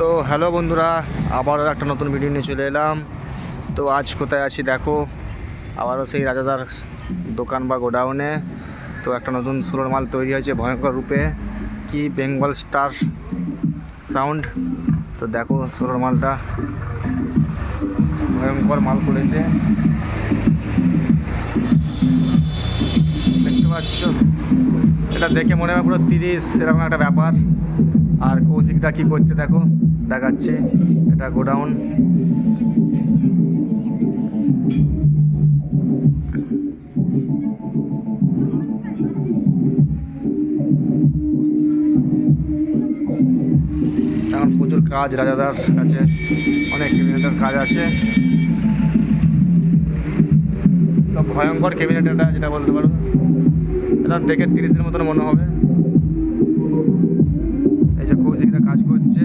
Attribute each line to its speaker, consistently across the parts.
Speaker 1: তো হ্যালো বন্ধুরা আবারও একটা নতুন ভিডিও নিয়ে চলে এলাম। তো আজ কোথায় আছি দেখো, আবারও সেই রাজাদার দোকান বা গোডাউনে। তো একটা নতুন সোলোর মাল তৈরি হয়েছে ভয়ঙ্কর রূপে। কি বেঙ্গল স্টার সাউন্ড। তো দেখো সোলোর মালটা, ভয়ঙ্কর মাল করেছে দেখতে পাচ্ছ? এটা দেখে মনে হয় পুরো তিরিশ, এরকম একটা ব্যাপার। আর কৌশিকদা কী করছে দেখো? দেখাচ্ছে। এটা গোডাউন। এখন প্রচুর কাজ রাজাদার কাছে। অনেক ক্যাবিনেটের কাজ আছে। তো ভয়ঙ্কর ক্যাবিনেট এটা, যেটা বলতে পারো। এটা দেখে তিরিশের মতন মনে হবে। এই যে কৌশিকরা কাজ করছে।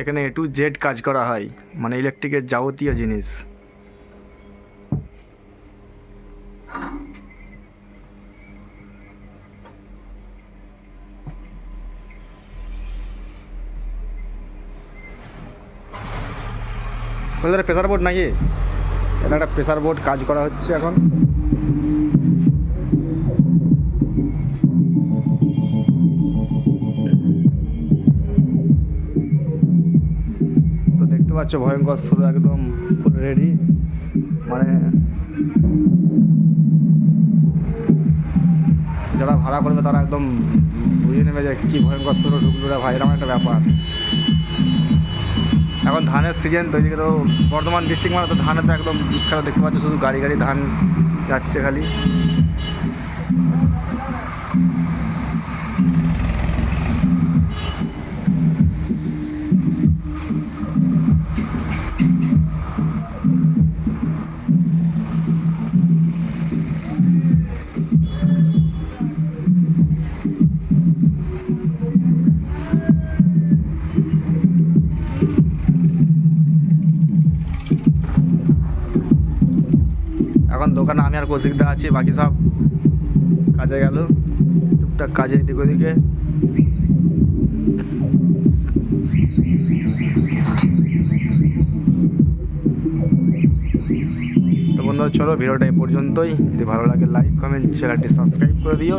Speaker 1: এখানে এ টু জেড কাজ করা হয় মানে ইলেকট্রিকের যাবতীয় জিনিস। প্রেসার বোর্ড নাকি? এটা একটা প্রেসার বোর্ড কাজ করা হচ্ছে এখন। দেখতে পাচ্ছ, ভয়ঙ্কর শুরু একদম ফুল রেডি মানে যারা ভাড়া করবে তারা একদম বুঝে নেবে যে কী ভয়ঙ্কর শুরু ঢুকলো রে ভাই, এরকম একটা ব্যাপার। এখন ধানের সিজন তো এদিকে তো বর্ধমান ডিস্ট্রিক্ট মানে তো ধানে তো একদম বিখ্যাত, দেখতে পাচ্ছ, শুধু গাড়ি গাড়ি ধান যাচ্ছে খালি। এখন দোকানে আমি আর কৌশিকদা আছি, বাকি সব কাজে গেল। টুকটাক কাজে এদিক ওদিকে। তো বন্ধুরা চলো ভিডিওটা এই পর্যন্তই। যদি ভালো লাগে লাইক কমেন্ট চ্যানেলটি সাবস্ক্রাইব করে দিও।